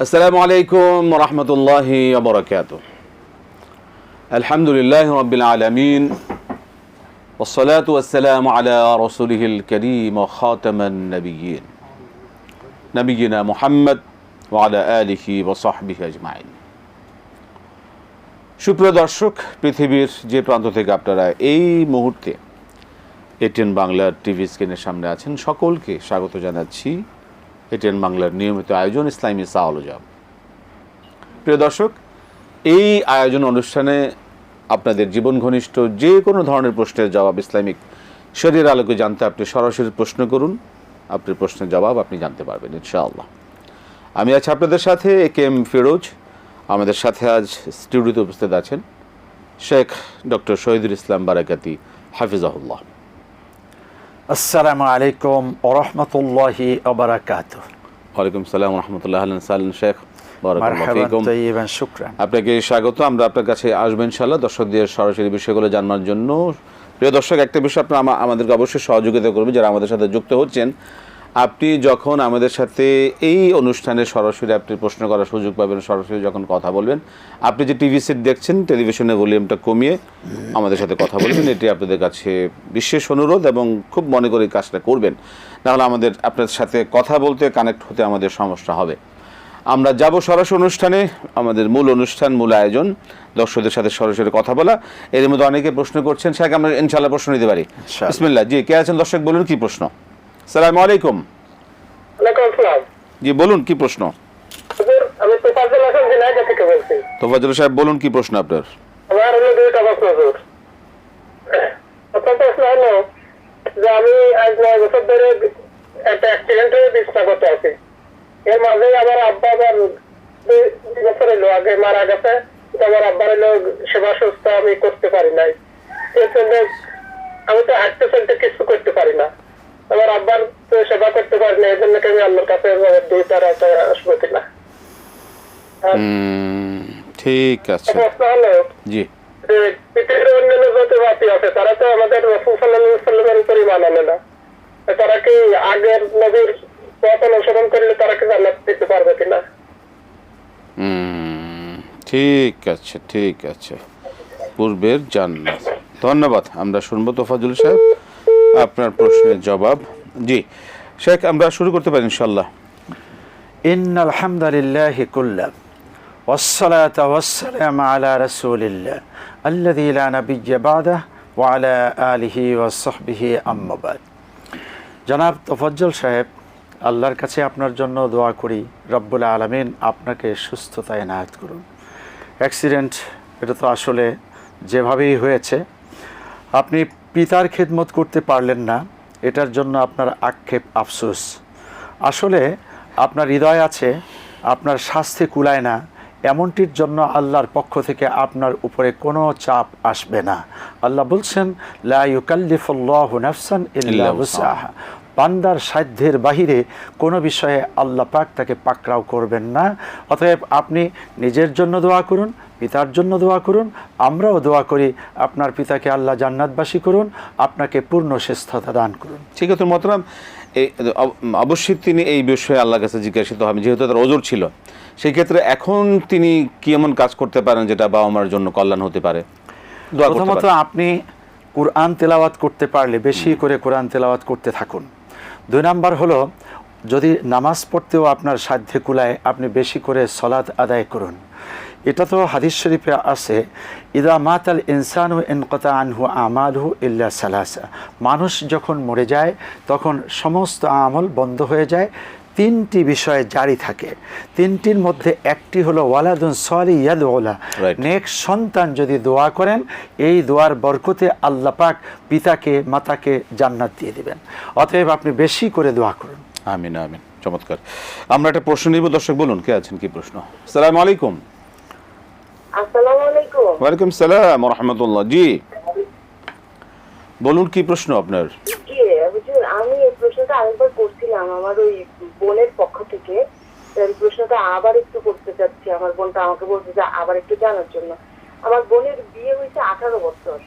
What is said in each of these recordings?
السلام عليكم ورحمة الله وبركاته الحمد لله رب العالمين والصلاة والسلام على رسوله الكريم وخاتم النبيين نبينا محمد وعلى آله وصحبه أجمعين সুপ্রিয় দর্শক পৃথিবীর যে প্রান্ত থেকে আপনারা এই মুহূর্তে এটিএন বাংলার টিভি স্ক্রিনের সামনে আছেন সকলকে স্বাগত জানাচ্ছি এটিএন বাংলার নিয়মিত আয়োজন ইসলামী সাওলজাব প্রিয় দর্শক, এই আয়োজন অনুষ্ঠানে আপনাদের জীবন ঘনিষ্ঠ যে কোনো ধরনের প্রশ্নের জবাব ইসলামিক শরীর আলোকে জানতে আপনি সরাসরি প্রশ্ন করুন। আপনি প্রশ্নের জবাব আপনি জানতে পারবেন, ইনশাআল্লাহ। আমি আছি আপনাদের সাথে এ কে এম ফিরোজ। আমাদের সাথে আজ স্টুডিওতে উপস্থিত আছেন শেখ ডক্টর শহীদুল ইসলাম বারাকাতি, হাফিজাহুল্লাহ। আসসালামু আলাইকুম ওরহমতুল্লাহি আবরাকাত ওয়ালাইকুম সালাম রহমতুল্লাহ আহলান সাহলান শেখ। আপনাকে স্বাগত। আমরা আপনার কাছে আসব ইনশাল্লাহ দর্শকদের সরাসরি বিষয়গুলো জানার জন্য। প্রিয় দর্শক একটা বিষয় আপনার আমা- আমাদেরকে অবশ্যই সহযোগিতা করবে যারা আমাদের সাথে যুক্ত হচ্ছেন। আপনি যখন আমাদের সাথে এই অনুষ্ঠানে সরাসরি আপনি প্রশ্ন করার সুযোগ পাবেন সরাসরি যখন কথা বলবেন আপনি যে টিভি সেট দেখছেন টেলিভিশনের ভলিউমটা কমিয়ে আমাদের সাথে কথা বলবেন এটি আপনাদের কাছে বিশেষ অনুরোধ এবং খুব মনে করে এই কাজটা করবেন। নাহলে আমাদের আপনাদের সাথে কথা বলতে কানেক্ট হতে আমাদের সমস্যা হবে। আমরা যাব সরাসরি অনুষ্ঠানে আমাদের মূল অনুষ্ঠান মূল আয়োজন দর্শকদের সাথে সরাসরি কথা বলা। এর মধ্যে অনেকে প্রশ্ন করছেন সেটাকে আমরা ইনশাল্লাহ প্রশ্ন নিতে পারি। বিসমিল্লাহ জি কে আছেন দর্শক বলুন কি প্রশ্ন? সালাম আলাইকুম। জি বলুন কি প্রশ্ন? আমি তোফাজুল হাসান ঝিনাইদহ থেকে বলছি। তোফাজুল সাহেব বলুন কি প্রশ্ন আপনার? আমার হলো দুইটা প্রশ্ন হুজুর প্রথম প্রশ্ন হলো যে আমি আজ নয় বছর ধরে একটা অ্যাক্সিডেন্ট হয়ে বিছনাগত আছি এর মাঝে আমার আব্বা আবার দুই দুই বছর এলো আগে মারা গেছে। আমার আব্বার এলো সেবা সুস্থ আমি করতে পারি নাই। এর জন্য আমি তো হাঁটতে চলতে কিছু করতে পারি না। আমার আব্বার তো সেবা করতে পারি না এই জন্য আমি আল্লাহর কাছে দুই তার আসব কিনা? উম, ঠিক আছে। জি। পৃথিবীর অন্যান্য যত জাতি আছে তারা তো আমাদের রসুল সাল্লাহ সাল্লামের উপরই মানানে না। তারা কি আগের নবীর পথ অনুসরণ করলে তারা কি জান্নাত দিতে পারবে কিনা? ঠিক আছে ঠিক আছে। পূর্বের জান্নাত। ধন্যবাদ আমরা শুনব তোফাজুল সাহেব। আপনার প্রশ্নের জবাব জি শেখ আমরা শুরু করতে পারি ইনশাল্লাহ إن الحمد لله كله والصلاة والسلام على رسول الله الذي لا نبي بعده وعلى آله وصحبه أما بعد জনাব তফজ্জল সাহেব আল্লাহর কাছে আপনার জন্য দোয়া করি রব্বুল আলমিন আপনাকে সুস্থতা এনায়ত করুন অ্যাক্সিডেন্ট এটা তো আসলে যেভাবেই হয়েছে আপনি পিতার খেদমত করতে পারলেন না এটার জন্য আপনার আক্ষেপ আফসোস। আসলে আপনার হৃদয় আছে আপনার স্বাস্থ্যে কুলায় না এমনটির জন্য আল্লাহর পক্ষ থেকে আপনার উপরে কোনো চাপ আসবে না। আল্লাহ বলছেন নাফসান বান্দার সাধ্যের বাহিরে কোনো বিষয়ে আল্লাহ পাক তাকে পাকড়াও করবেন না। অতএব আপনি নিজের জন্য দোয়া করুন পিতার জন্য দোয়া করুন আমরাও দোয়া করি আপনার পিতাকে আল্লাহ জান্নাতবাসী করুন আপনাকে পূর্ণ শ্রেষ্ঠতা দান করুন। ঠিক আছে মতরাম এই অবশ্যই তিনি এই বিষয়ে আল্লাহর কাছে জিজ্ঞাসিত হবেন যেহেতু তার ওজোর ছিল। সেই ক্ষেত্রে এখন তিনি কি এমন কাজ করতে পারেন যেটা বাবা মার জন্য কল্যাণ হতে পারে? প্রথমত আপনি কোরআন তেলাওয়াত করতে পারলে বেশি করে কোরআন তেলাওয়াত করতে থাকুন। দুই নাম্বার হলো যদি নামাজ পড়তেও আপনার সাধ্যে কুলায় আপনি বেশি করে সলাৎ আদায় করুন। এটা তো হাদিস শরীফে আছে ইদা মাতাল ইনসানু ইনকতা আনহু আমালহু ইল্লা সালাসা। মানুষ যখন মরে যায় তখন সমস্ত আমল বন্ধ হয়ে যায়। তিনটি বিষয় জারি থাকে। তিনটির মধ্যে একটি হলো ওয়ালাদুন সলি ইয়াদওলা Right. নেক্সট সন্তান যদি দোয়া করেন এই দোয়ার বরকতে আল্লাহ পাক পিতাকে মাতাকে জান্নাত দিয়ে দিবেন। অতএব আপনি বেশি করে দোয়া করুন। আমিন আমিন। চমৎকার। আমরা একটা প্রশ্ন নিব দর্শক বলুন কে আছেন কি প্রশ্ন? সালাম আলাইকুম। আসসালামু আলাইকুম। ওয়ালাইকুম সালাম রহমতুল্লাহ। জি। বলুন কি প্রশ্ন আপনার? আমি এই প্রশ্নটা আরেকবার করছিলাম আমার ওই বোনের পক্ষ থেকে। এই প্রশ্নটা আবার একটু করতে চাচ্ছি। আমার বোনটা আমাকে বলছে যে আবার একটু জানার জন্য। আমার বোনের বিয়ে হয়েছে আঠারো বছর।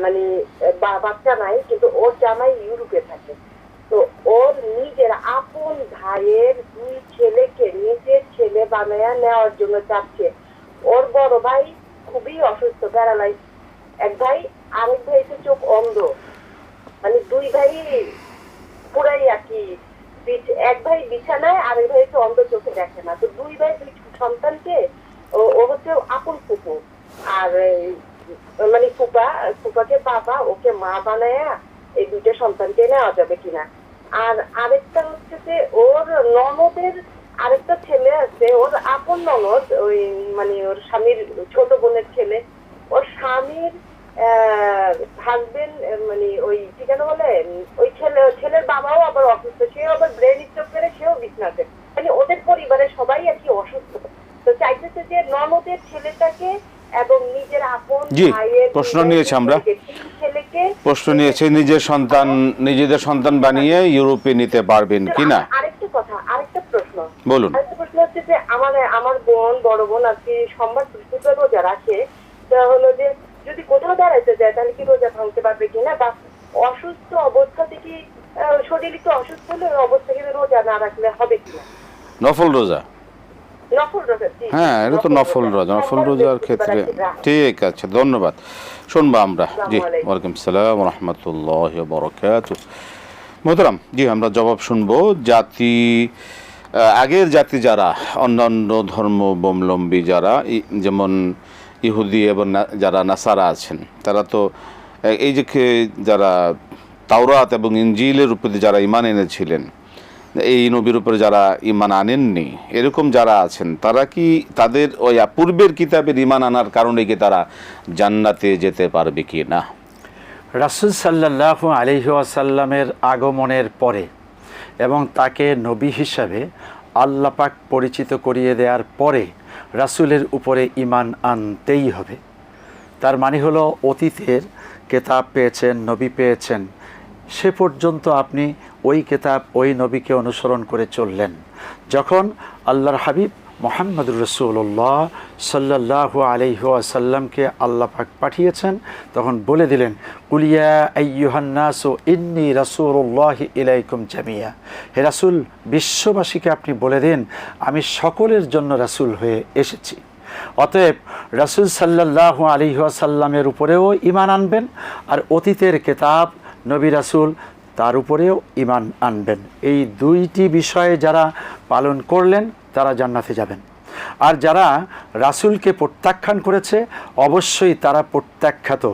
মানে বাচ্চা নাই কিন্তু ওর জামাই ইউরোপে থাকে তো ওর নিজের আপন ভাইয়ের দুই ছেলেকে নিজের ছেলে বানায়া নেওয়ার জন্য চাচ্ছে ওর বড় ভাই খুবই অসুস্থ প্যারালাইজ এক ভাই আরেক ভাই তো চোখ অন্ধ মানে দুই ভাই পুরাই আর কি বিছ- এক ভাই বিছানায় আরেক ভাই তো অন্ধ চোখে দেখে তো দুই সন্তানকে, ও হচ্ছে আপন ফুপু। আর মানে ফুপা, ফুপাকে বাবা, ওকে মা বানায়া এই দুইটা সন্তানকে নেওয়া যাবে কিনা। আর আরেকটা হচ্ছে যে ওর ননদের আরেকটা ছেলে আছে, ওর আপন ননদ, ওই মানে ওর স্বামীর ছোট বোনের ছেলে। ওর স্বামীর হাজবেন্ড মানে ওই, কি যেন বলে, ওই ছেলে, ছেলের বাবাও আবার অসুস্থ সেও আবার ব্রেন স্ট্রোক করে, সেও বিছনাতে। মানে ওদের পরিবারের সবাই আর কি অসুস্থ। তো চাইতেছে যে ননদের ছেলেটাকে এবং নিজের আপন জি, প্রশ্ন নিয়েছি আমরা। প্রশ্ন নিয়েছে নিজের সন্তান নিজেদের সন্তান বানিয়ে ইউরোপে নিতে পারবেন কি না আরেকটা কথা আরেকটা প্রশ্ন। বলুন। আরেকটা প্রশ্ন হচ্ছে যে আমার আমার বোন বড় বোন আর কি সোমবার বৃহস্পতিবার রোজা রাখে তা হলো যে যদি কোথাও দাঁড়াইতে যায় তাহলে কি রোজা ভাঙতে পারবে কিনা? বা অসুস্থ অবস্থাতে কি আহ, শরীর একটু অসুস্থ হলে অবস্থা কিন্তু রোজা না রাখলে হবে কিনা? নফল রোজা। হ্যাঁ এটা তো নফল রোজা। নফল রোজার ক্ষেত্রে। ঠিক আছে ধন্যবাদ। শুনব আমরা জি। ওয়ালাইকুম সালাম রহমতুল্লাহ বরকাত মোহতারাম জি আমরা জবাব শুনব জাতি আগের জাতি যারা অন্যান্য ধর্মাবলম্বী যারা যেমন ইহুদি এবং যারা নাসারা আছেন তারা তো এই যে যারা তাওরাত এবং ইঞ্জিলের উপরে যারা ইমান এনেছিলেন এই নবীর উপরে যারা ইমান আনেননি, এরকম যারা আছেন, তারা কি তাদের ওই পূর্বের কিতাবের ইমান আনার কারণে কি তারা জান্নাতে যেতে পারবে কি না? রাসুল সাল্লাহ আলহি আসাল্লামের আগমনের পরে এবং তাকে নবী হিসাবে আল্লাপাক পরিচিত করিয়ে দেওয়ার পরে রাসুলের উপরে ইমান আনতেই হবে। তার মানে হলো অতীতের কেতাব পেয়েছেন, নবী পেয়েছেন, সে পর্যন্ত আপনি ওই কেতাব ওই নবীকে অনুসরণ করে চললেন। যখন আল্লাহর হাবিব মোহাম্মদুর রসুল্লাহ সাল্লাহ আলহিহাসাল্লামকে আল্লাহ পাক পাঠিয়েছেন, তখন বলে দিলেন কুলিয়া ইন্নি রাসুল্লাহ ইলাইকুম জামিয়া। হে রাসুল, বিশ্ববাসীকে আপনি বলে দিন, আমি সকলের জন্য রাসুল হয়ে এসেছি। অতএব রাসুল সাল্লাহ আলিহাসাল্লামের উপরেও ইমান আনবেন, আর অতীতের কেতাব নবী রাসুল তার উপরেও ইমান আনবেন। এই দুইটি বিষয়ে যারা পালন করলেন তারা জান্নাতে যাবেন। আর যারা রাসুলকে প্রত্যাখ্যান করেছে অবশ্যই তারা প্রত্যাখ্যাত।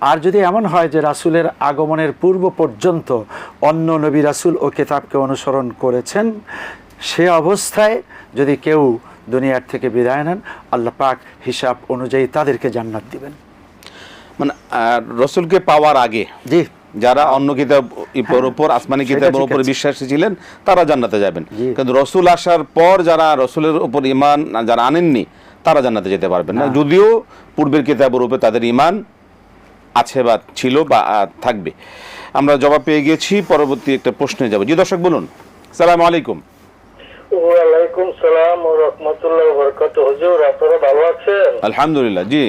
আর যদি এমন হয় যে রাসুলের আগমনের পূর্ব পর্যন্ত অন্য নবী রাসুল ও কেতাবকে অনুসরণ করেছেন সে অবস্থায় যদি কেউ দুনিয়ার থেকে বিদায় নেন আল্লাহ পাক হিসাব অনুযায়ী তাদেরকে জান্নাত দিবেন। মানে রসুলকে পাওয়ার আগে জি। যারা অন্য কিতাব উপর আসমানি কিতাবের উপর বিশ্বাসী ছিলেন তারা জান্নাতে যাবেন। কিন্তু রসুল আসার পর যারা রসুলের উপর ইমান যারা আনেননি তারা জান্নাতে যেতে পারবেন না। যদিও পূর্বের কিতাবের উপর তাদের ইমান আছে বা ছিল বা থাকবে। আমরা জবাব পেয়ে গেছি পরবর্তী একটা প্রশ্নে যাব। জি দর্শক বলুন। সালাম আলাইকুম। ওয়ালাইকুম সালাম ও রহমতুল্লাহ বরকত হুজুর আপনারা ভালো আছেন? আলহামদুলিল্লাহ জি।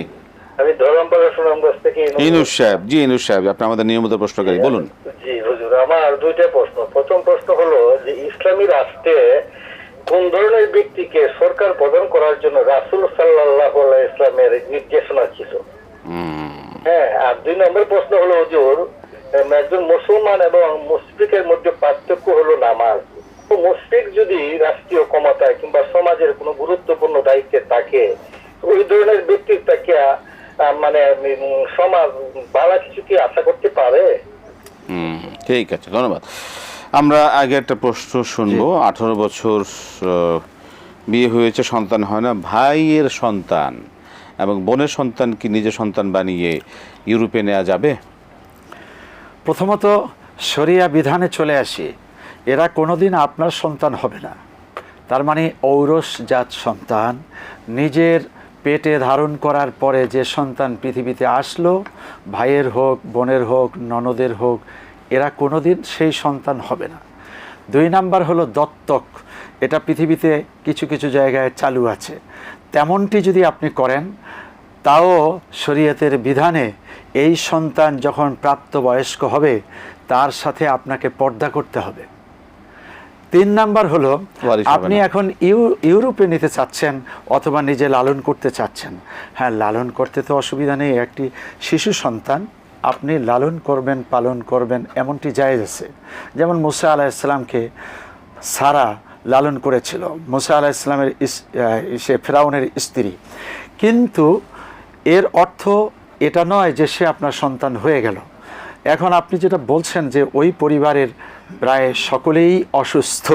আমি ধরমপাড়া সুনামগঞ্জ থেকে ইনু- ইনুস সাহেব জি ইনুস সাহেব আপনি আমাদের নিয়মিত প্রশ্নকারী বলুন। জি হুজুর আমার দুইটা প্রশ্ন। প্রথম প্রশ্ন হলো যে ইসলামী রাষ্ট্রে কোন ধরনের ব্যক্তিকে সরকার প্রদান করার জন্য রাসুল সাল্লাহ ইসলামের নির্দেশনা ছিল? হ্যাঁ আর দুই নম্বর প্রশ্ন হলো হুজুর একজন মুসলমান এবং মুসলিকের মধ্যে পার্থক্য হলো নামাজ। তো মুসলিক যদি রাষ্ট্রীয় ক্ষমতায় কিংবা সমাজের কোনো গুরুত্বপূর্ণ দায়িত্বে থাকে ওই ধরনের ব্যক্তির তাকে মানে সমাজ ভালো কিছু কি আশা করতে পারে? হুম, ঠিক আছে ধন্যবাদ। আমরা আগে একটা প্রশ্ন শুনব। আঠারো বছর বিয়ে হয়েছে সন্তান হয় না। ভাইয়ের সন্তান এবং বোনের সন্তান কি নিজের সন্তান বানিয়ে ইউরোপে নেওয়া যাবে? প্রথমত শরিয়া বিধানে চলে আসি। এরা কোনোদিন আপনার সন্তান হবে না। তার মানে ঔরস জাত সন্তান। নিজের পেটে ধারণ করার পরে যে সন্তান পৃথিবীতে আসলো, ভাইয়ের হোক, বোনের হোক, ননদের হোক, এরা কোনোদিন সেই সন্তান হবে না। দুই নাম্বার হলো দত্তক। এটা পৃথিবীতে কিছু কিছু জায়গায় চালু আছে। তেমনটি যদি আপনি করেন, তাও শরীয়তের বিধানে এই সন্তান যখন প্রাপ্তবয়স্ক হবে, তার সাথে আপনাকে পর্দা করতে হবে। তিন নাম্বার হলো আপনি এখন ইউ- ইউরোপে নিতে চাচ্ছেন অথবা নিজে লালন করতে চাচ্ছেন। হ্যাঁ লালন করতে তো অসুবিধা নেই একটি শিশু সন্তান আপনি লালন করবেন পালন করবেন এমনটি জায়েজ আছে। যেমন মুসা আলাহিসাল্লামকে সারা লালন করেছিল। মুসা আলাহিসাল্লামের ইস- আহ, সে ফেরাউনের স্ত্রী। কিন্তু এর অর্থ এটা নয় যে সে আপনার সন্তান হয়ে গেল। এখন আপনি যেটা বলছেন যে ওই পরিবারের প্রায় সকলেই অসুস্থ।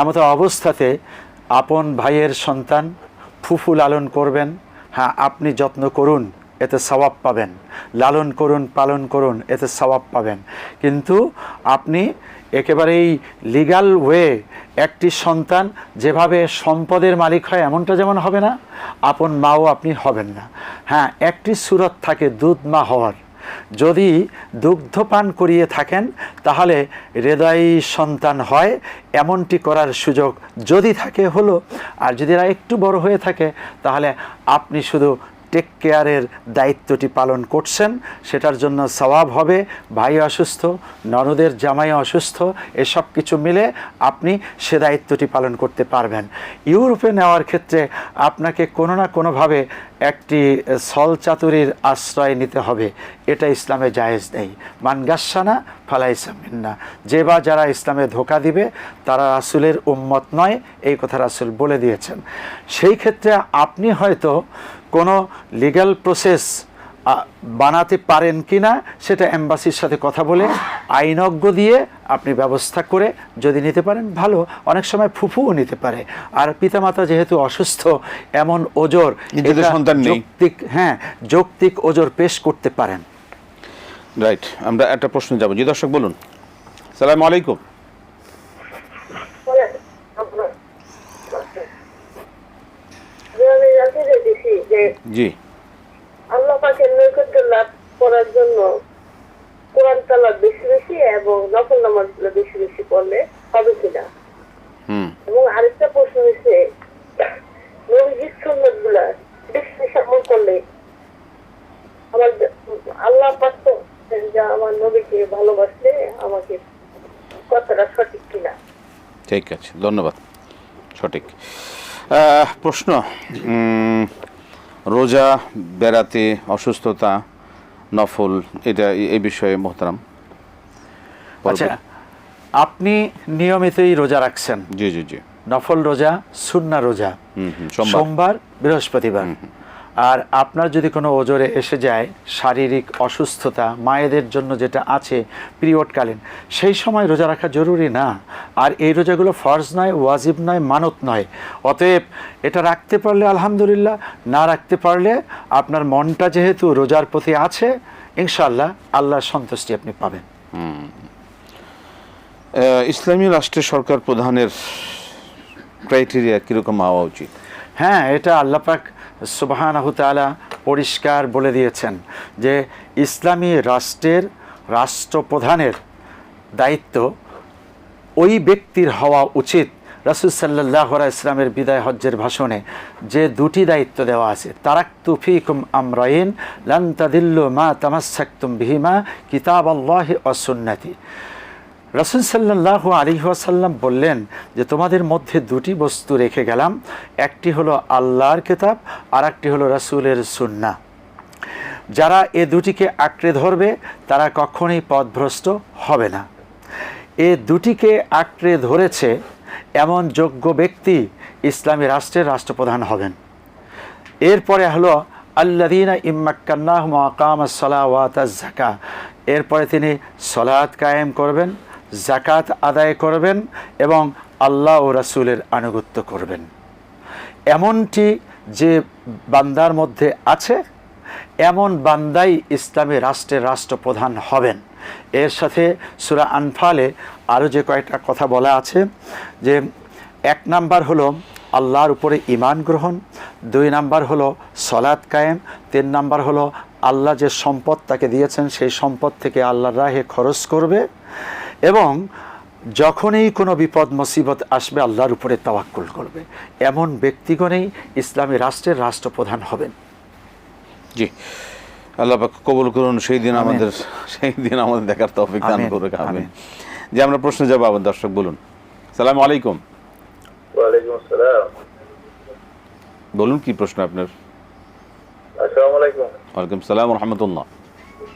এমতো অবস্থাতে আপন ভাইয়ের সন্তান ফুফু লালন করবেন। হ্যাঁ আপনি যত্ন করুন, এতে সওয়াব পাবেন। লালন করুন, পালন করুন, এতে সওয়াব পাবেন। কিন্তু আপনি একেবারেই লিগাল ওয়ে একটি সন্তান যেভাবে সম্পদের মালিক হয়, এমনটা যেমন হবে না, আপন মাও আপনি হবেন না। হ্যাঁ একটি সুরত থাকে দুধ মা হওয়ার। যদি দুগ্ধ পান করিয়ে থাকেন, তাহলে হৃদয়ী সন্তান হয়। এমনটি করার সুযোগ যদি থাকে হলো। আর যদি একটু বড় হয়ে থাকে, তাহলে আপনি শুধু টেক কেয়ারের দায়িত্বটি পালন করছেন। সেটার জন্য সওয়াব হবে, ভাই অসুস্থ, ননদের জামাই অসুস্থ, এসব কিছু মিলে আপনি সে দায়িত্বটি পালন করতে পারবেন। ইউরোপে নেওয়ার ক্ষেত্রে আপনাকে কোনো না কোনোভাবে একটি সল চাতুরির আশ্রয় নিতে হবে। এটা ইসলামে জায়েজ নেই। মানগাসানা ফালাইসামিন্না যে বা যারা ইসলামে ধোকা দিবে, তারা রাসুলের উম্মত নয়, এই কথা রাসুল বলে দিয়েছেন। সেই ক্ষেত্রে আপনি হয়তো কোনো লিগ্যাল প্রসেস বানাতে পারেন কি না সেটা এম্বাসির সাথে কথা বলে আইনজ্ঞ দিয়ে আপনি ব্যবস্থা করে যদি নিতে পারেন ভালো। অনেক সময় ফুফুও নিতে পারে। আর পিতামাতা যেহেতু অসুস্থ এমন ওজোর। যৌক্তিক হ্যাঁ যৌক্তিক ওজোর পেশ করতে পারেন। রাইট আমরা একটা প্রশ্ন যাব জি দর্শক বলুন। সালাম আলাইকুম যে আমি জানতে চাইতেছি যে জি। আল্লাহ পাকের নৈকট্য লাভ করার জন্য কোরআন বেশি বেশি এবং নকল নামাজ বেশি বেশি পড়লে হবে কিনা? এবং আরেকটা প্রশ্ন হচ্ছে নবীজিরগুলা বেশি বেশি আমল করলে আমার আল্লাহ পাক তো যে আমার নবীকে ভালোবাসলে আমাকে কথাটা সঠিক কিনা? ঠিক আছে ধন্যবাদ। সঠিক। প্রশ্ন রোজা বেড়াতে অসুস্থতা নফল এটা এই- বিষয়ে মোহতারাম। আচ্ছা আপনি নিয়মিতই রোজা রাখছেন। জি জি জি। নফল রোজা সুন্না রোজা। হুম হুম সোমবার। সোমবার বৃহস্পতিবার। আর আপনার যদি কোনো ওজরে এসে যায় শারীরিক অসুস্থতা মায়েদের জন্য যেটা আছে পিরিয়ডকালীন সেই সময় রোজা রাখা জরুরি না। আর এই রোজাগুলো ফরজ নয় ওয়াজিব নয় মানত নয়। অতএব এটা রাখতে পারলে আলহামদুলিল্লাহ না রাখতে পারলে আপনার মনটা যেহেতু রোজার প্রতি আছে ইনশাল্লাহ আল্লাহর সন্তুষ্টি আপনি পাবেন। ইসলামী রাষ্ট্রের সরকার প্রধানের ক্রাইটেরিয়া কীরকম হওয়া উচিত? হ্যাঁ এটা আল্লাপাক সুবাহানাহু তাআলা পরিষ্কার বলে দিয়েছেন যে ইসলামী রাষ্ট্রের রাষ্ট্রপ্রধানের দায়িত্ব ওই ব্যক্তির হওয়া উচিত। রাসুল সাল্লাহ ইসলামের বিদায় হজ্জের ভাষণে যে দুটি দায়িত্ব দেওয়া আছে তারাক তুফিকুম আমরাইন লান্তাদিল্লু মা তামাসাক্তুম বিহিমা কিতাব আল্লাহ অসুন্নাতি রসুল সাল্লাহ আলী ওয়াসাল্লাম বললেন যে, তোমাদের মধ্যে দুটি বস্তু রেখে গেলাম। একটি হলো আল্লাহর কিতাব আর একটি হলো রসুলের সুন্না যারা এ দুটিকে আঁকড়ে ধরবে, তারা কখনোই পথভ্রষ্ট হবে না। এ দুটিকে আঁকড়ে ধরেছে এমন যোগ্য ব্যক্তি ইসলামী রাষ্ট্রের রাষ্ট্রপ্রধান হবেন। এরপরে হলো আল্লাদিনা ইম্মাক্কান্নাহ মাকাম সালাওয়াত জাকা এরপরে তিনি সলাৎ কায়েম করবেন। জাকাত আদায় করবেন এবং আল্লাহ ও রাসূলের আনুগত্য করবেন। এমনটি যে বান্দার মধ্যে আছে, এমন বান্দাই ইসলামী রাষ্ট্রের রাষ্ট্রপ্রধান হবেন। এর সাথে সুরা আনফালে আরও যে কয়েকটা কথা বলা আছে, যে এক নাম্বার হলো আল্লাহর উপরে ইমান গ্রহণ, দুই নাম্বার হলো সলাৎ কায়েম, তিন নাম্বার হলো আল্লাহ যে সম্পদ তাকে দিয়েছেন সেই সম্পদ থেকে আল্লাহর রাহে খরচ করবে। এবং যখনই কোনো বিপদ মুসিবত আসবে আল্লাহর উপরে তাওয়াক্কুল করবে। এমন ব্যক্তিগণেই ইসলামী রাষ্ট্রের রাষ্ট্রপ্রধান হবেন। জি। আল্লাহ পাক কবুল করুন সেই দিন আমাদের সেই দিন আমাদের দেখার তৌফিক দান আমিন, করে আমিন। যে আমরা প্রশ্ন যাব আবার দর্শক বলুন। সালাম আলাইকুম। ওয়ালাইকুম আসসালাম। বলুন কি প্রশ্ন আপনার? আসসালামু আলাইকুম। ওয়ালাইকুম সালাম রহমতুল্লাহ।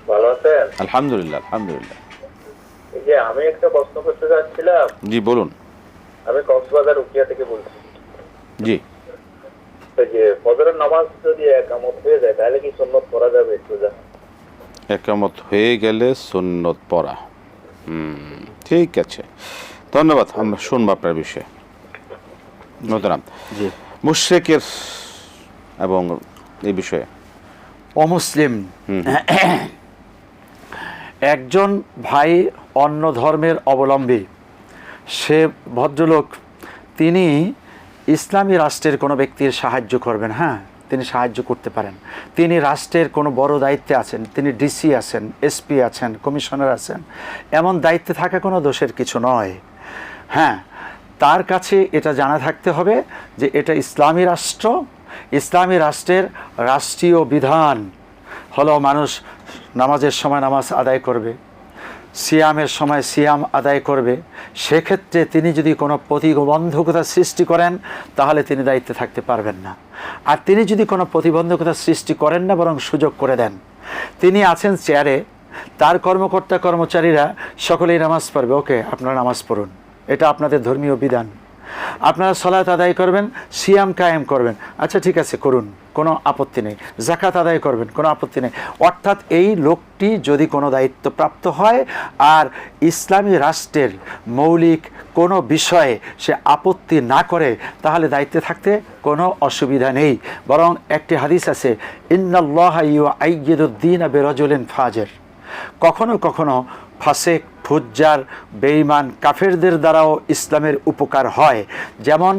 ভালো আছেন? আলহামদুলিল্লাহ আলহামদুলিল্লাহ। যে আমি একটা প্রশ্ন করতে চাচ্ছিলাম। জি বলুন। আমি কক্সবাজার উকিয়া থেকে বলছি। জি। যে ফজরের নামাজ যদি একামত হয়ে যায় তাহলে কি সুন্নত করা যাবে একটু একামত হয়ে গেলে সুন্নত পড়া। হুম ঠিক আছে। ধন্যবাদ আমরা শুনব আপনার বিষয়ে। মোহতারাম। জি। মুশ্রেকের এবং এই বিষয়ে। অমুসলিম। একজন ভাই অন্য ধর্মের অবলম্বী। সে ভদ্রলোক, তিনি ইসলামী রাষ্ট্রের কোনো ব্যক্তির সাহায্য করবেন হ্যাঁ তিনি সাহায্য করতে পারেন। তিনি রাষ্ট্রের কোনো বড় দায়িত্বে আছেন, তিনি ডিসি আছেন এসপি আছেন, কমিশনার আছেন, এমন দায়িত্বে থাকা কোনো দোষের কিছু নয়। হ্যাঁ তার কাছে এটা জানা থাকতে হবে যে এটা ইসলামী রাষ্ট্র, ইসলামী রাষ্ট্রের রাষ্ট্রীয় বিধান। হলো মানুষ নামাজের সময় নামাজ আদায় করবে, সিয়ামের সময় সিয়াম আদায় করবে, সেক্ষেত্রে তিনি যদি কোনো প্রতিবন্ধকতা সৃষ্টি করেন, তাহলে তিনি দায়িত্বে থাকতে পারবেন না। আর তিনি যদি কোনো প্রতিবন্ধকতা সৃষ্টি করেন না, বরং সুযোগ করে দেন। তিনি আছেন চেয়ারে, তার কর্মকর্তা কর্মচারীরা সকলেই নামাজ পড়বে। ওকে, আপনারা নামাজ পড়ুন। এটা আপনাদের ধর্মীয় বিধান। আপনারা সলাত আদায় করবেন, সিয়াম কায়েম করবেন। আচ্ছা ঠিক আছে, করুন, কোনো আপত্তি নেই। জাকাত আদায় করবেন, কোনো আপত্তি নেই। অর্থাৎ এই লোকটি যদি কোনো দায়িত্বপ্রাপ্ত হয়, আর ইসলামী রাষ্ট্রের মৌলিক কোনো বিষয়ে সে আপত্তি না করে, তাহলে দায়িত্বে থাকতে কোনো অসুবিধা নেই। বরং একটি হাদিস আছে, ইন্নাল্লাহ ইউ আইয়ুদ্দিন বেরজুলিন ফাজের। কখনো কখনো ফাসেক, ফুজ্জার, বেঈমান, কাফেরদের দ্বারাও ইসলামের উপকার হয়। যেমন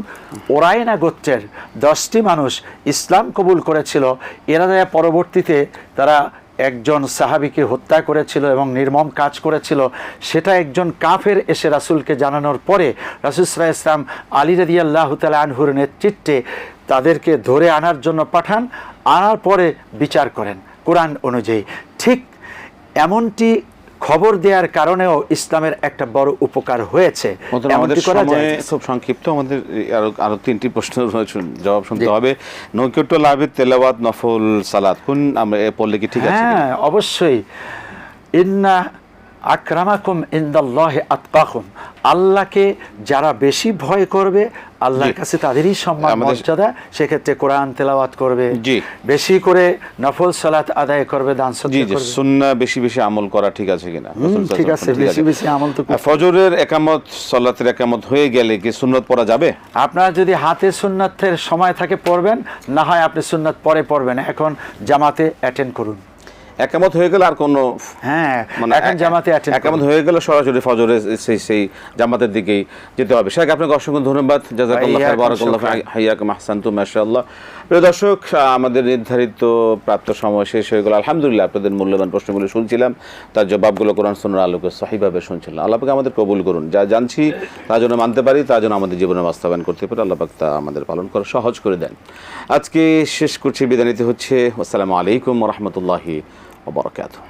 ওরাইনা গোত্রের দশটি মানুষ ইসলাম কবুল করেছিল, এরা পরবর্তীতে তারা একজন সাহাবিকে হত্যা করেছিল এবং নির্মম কাজ করেছিল। সেটা একজন কাফের এসে রাসূলকে জানানোর পরে সাল্লাহ ইসলাম আলী রাদি আল্লাহ আনহুর নেতৃত্বে তাদেরকে ধরে আনার জন্য পাঠান। আনার পরে বিচার করেন কোরআন অনুযায়ী। ঠিক এমনটি খবর দেওয়ার কারণেও ইসলামের একটা বড় উপকার হয়েছে। খুব সংক্ষিপ্ত আমাদের আরও আরও তিনটি প্রশ্ন জবাব শুনতে হবে। নৈকট্য লাভে তেলাওয়াত নফল সালাদ কোন আমরা পড়লে কি ঠিক আছে হ্যাঁ অবশ্যই। ইন্না আক্রামাকুম ইন্দাল্লাহ আতকাকুম আল্লাহকে যারা বেশি ভয় করবে আল্লাহর কাছে তাদেরই সম্মান মর্যাদা সেক্ষেত্রে কোরআন তেলাওয়াত করবে। বেশি করে নফল সালাত আদায় করবে দান সদকা করবে। সুন্না বেশি বেশি আমল করা ঠিক আছে কিনা? ঠিক আছে বেশি বেশি আমল তো ফজরের একামত সালাতের একামত হয়ে গেলে কি সুন্নত পড়া যাবে? আপনার যদি হাতে সুন্নাতের সময় থাকে পড়বেন না হয় আপনি সুন্নাত পরে পড়বেন এখন জামাতে অ্যাটেন্ড করুন। একামত হয়ে গেলে আর কোনো হ্যাঁ মানে জামাতে একামত হয়ে গেলে সরাসরি ফজরে সেই সেই জামাতের দিকেই যেতে হবে। শেখ আপনাকে অসংখ্য ধন্যবাদ। জাজাকাল্লাহ বারাকাল্লাহ হাইয়াকুম আহসানতুম মাশাআল্লাহ। প্রিয় দর্শক আমাদের নির্ধারিত প্রাপ্ত সময় শেষ হয়ে গেল। আলহামদুলিল্লাহ আপনাদের মূল্যবান প্রশ্নগুলো শুনছিলাম। তার জবাবগুলো কোরআন সুন্নাহর আলোকে সহিভাবে শুনছিলাম। আল্লাহ পাক আমাদের কবুল করুন। যা জানছি তা যেন মানতে পারি তা যেন আমাদের জীবনে বাস্তবায়ন করতে পারি। আল্লাহ পাক তা আমাদের পালন করা সহজ করে দেন। আজকে শেষ করছি বিদায় নিতে হচ্ছে। আসসালামু আলাইকুম রহমতুল্লাহি ওবরাকাতুহ